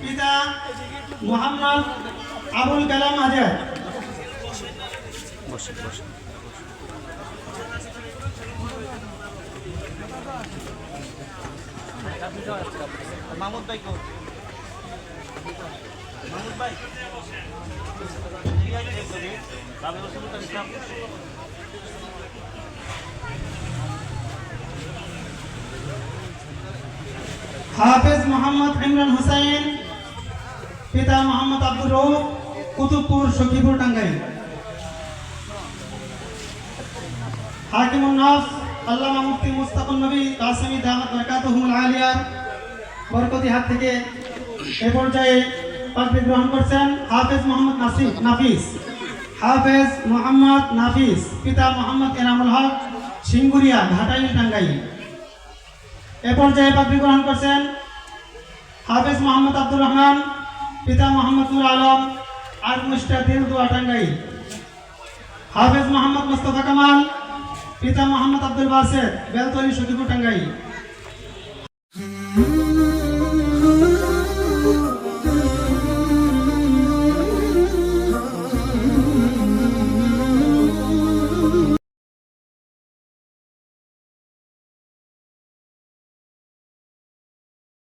পিতা মোহাম্মদ আবুল কালাম আজাদ। মাহমুদ ভাই মাহমুদ ভাই? চেক হাফেজ মোহাম্মদ ইমরান হোসেন, পিতা মোহাম্মদ আব্দুর রৌফ কুতুবপুর সখীপুর টাঙ্গাইল। হাকিমুন নফস, আল্লামা মুফতি মুস্তাফুন নবী, কাসেমি দামাত বারাকাতুহুল আলিয়ার বরকতি হাত থেকে এ পর্যায়ে পাত্রী গ্রহণ করছেন হাফেজ মোহাম্মদ নাসিফ নাফিস। হাফেজ মোহাম্মদ নাফিস, পিতা মোহাম্মদ এনামুল হক, সিঙ্গুরিয়া, ঘাটাইল, টাঙ্গাইল। এ পর্যায়ে পাত্রী গ্রহণ করছেন হাফেজ মোহাম্মদ আব্দুর রহমান, পিতা মোহাম্মদ নুর আলম, আর মুস্টা দিলদুয়া টাঙ্গাইল। হাফেজ মোহাম্মদ মোস্তফা কামাল, পিতা মোহাম্মদ আব্দুল বাসেদ বেলতলি সুদীপুর টাঙ্গাইল।